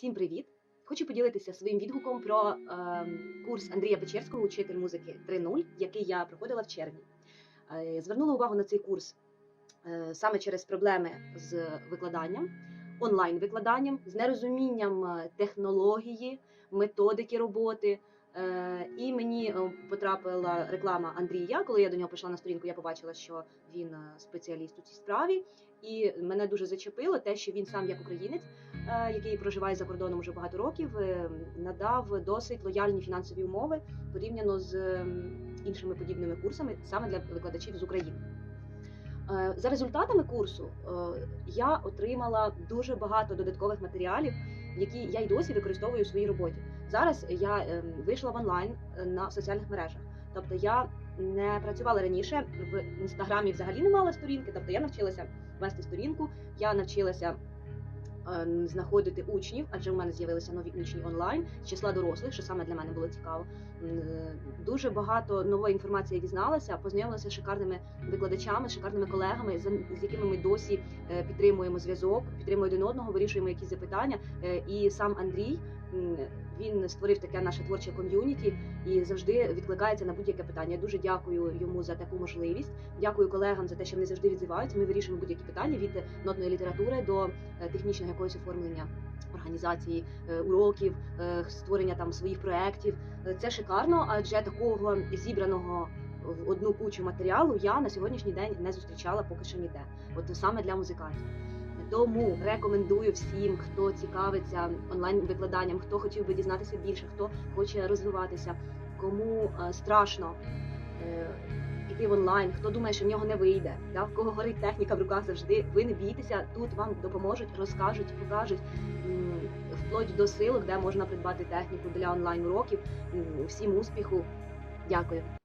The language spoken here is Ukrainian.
Всім привіт! Хочу поділитися своїм відгуком про е, курс Андрія Печерського Учитель музики 3.0, який я проходила в червні. Е, звернула увагу на цей курс е, саме через проблеми з викладанням, онлайн-викладанням, з нерозумінням е, технології, методики роботи. Е, І мені е, потрапила реклама Андрія. Коли я до нього прийшла на сторінку, я побачила, що він е, спеціаліст у цій справі. І мене дуже зачепило те, що він сам як українець, який проживає за кордоном вже багато років, надав досить лояльні фінансові умови порівняно з іншими подібними курсами саме для викладачів з України. За результатами курсу я отримала дуже багато додаткових матеріалів, які я й досі використовую у своїй роботі. Зараз я е, вийшла в онлайн е, на соціальних мережах. Тобто я не працювала раніше в інстаграмі, взагалі не мала сторінки. Тобто я навчилася вести сторінку, я навчилася знаходити учнів, адже у мене з'явилися нові учні онлайн з числа дорослих, що саме для мене було цікаво. Е, Дуже багато нової інформації я дізналася, познайомилася з шикарними викладачами, з шикарними колегами, з, якими ми досі е, підтримуємо зв'язок, підтримуємо один одного, вирішуємо якісь запитання. Е, І сам Андрій він створив таке наше творче ком'юніті і завжди відкликається на будь-яке питання. Я дуже дякую йому за таку можливість. Дякую колегам за те, що вони завжди відзиваються. Ми вирішуємо будь-які питання від нотної літератури до е, технічного якогось оформлення. Організації е, уроків, е, створення там своїх проєктів. Е, Це шикарно, адже такого зібраного в одну кучу матеріалу я на сьогоднішній день не зустрічала поки що ніде. От саме для музикантів. Тому рекомендую всім, хто цікавиться онлайн викладанням, хто хотів би дізнатися більше, хто хоче розвиватися, кому страшно піти в онлайн, хто думає, що в нього не вийде, да? в кого горить техніка в руках завжди. Ви не бійтеся, тут вам допоможуть, розкажуть, покажуть вплоть до силок, де можна придбати техніку для онлайн уроків. Всім успіху! Дякую.